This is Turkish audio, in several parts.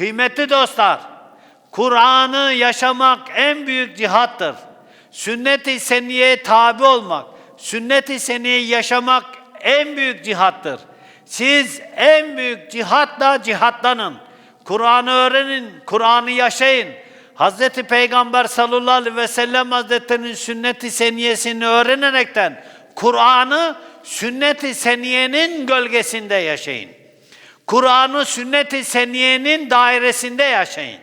Kıymetli dostlar, Kur'an'ı yaşamak en büyük cihattır. Sünnet-i seniyeye tabi olmak, sünnet-i seniyeyi yaşamak en büyük cihattır. Siz en büyük cihatla cihatlanın. Kur'an'ı öğrenin, Kur'an'ı yaşayın. Hazreti Peygamber sallallahu aleyhi ve sellem Hazretleri'nin sünnet-i seniyesini öğrenerekten Kur'an'ı sünnet-i seniyenin gölgesinde yaşayın. Kur'an'ı sünnet-i seniyenin dairesinde yaşayın.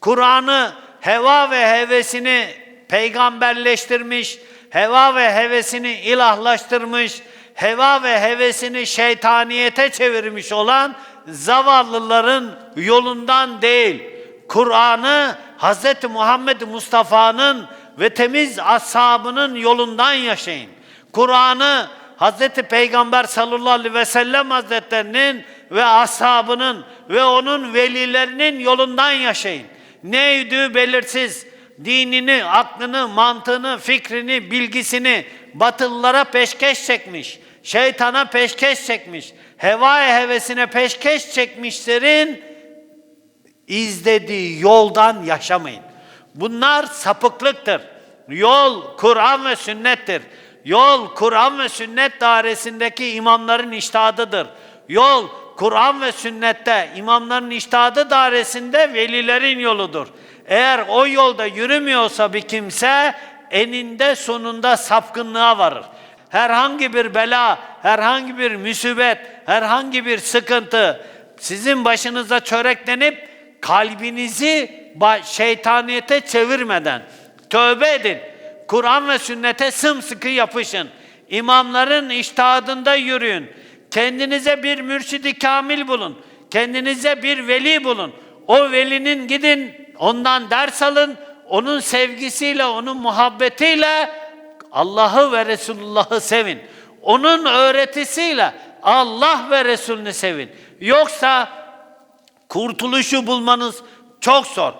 Kur'an'ı heva ve hevesini peygamberleştirmiş, heva ve hevesini ilahlaştırmış, heva ve hevesini şeytaniyete çevirmiş olan zavallıların yolundan değil, Kur'an'ı Hz. Muhammed Mustafa'nın ve temiz ashabının yolundan yaşayın. Kur'an'ı Hz. Peygamber sallallahu aleyhi ve sellem Hazretlerinin ve ashabının ve onun velilerinin yolundan yaşayın. Neydi belirsiz, dinini, aklını, mantığını, fikrini, bilgisini batılılara peşkeş çekmiş, şeytana peşkeş çekmiş, hevaya hevesine peşkeş çekmişlerin izlediği yoldan yaşamayın. Bunlar sapıklıktır. Yol Kur'an ve sünnettir. Yol Kur'an ve sünnet dairesindeki imamların iştahadıdır. Yol Kur'an ve sünnette imamların iştahadı dairesinde velilerin yoludur. Eğer o yolda yürümüyorsa bir kimse eninde sonunda sapkınlığa varır. Herhangi bir bela, herhangi bir musibet, herhangi bir sıkıntı sizin başınıza çöreklenip kalbinizi şeytaniyete çevirmeden tövbe edin. Kur'an ve sünnete sımsıkı yapışın. İmamların iştihadında yürüyün. Kendinize bir mürşidi kamil bulun. Kendinize bir veli bulun. O velinin gidin ondan ders alın. Onun sevgisiyle, onun muhabbetiyle Allah'ı ve Resulullah'ı sevin. Onun öğretisiyle Allah ve Resulünü sevin. Yoksa kurtuluşu bulmanız çok zor.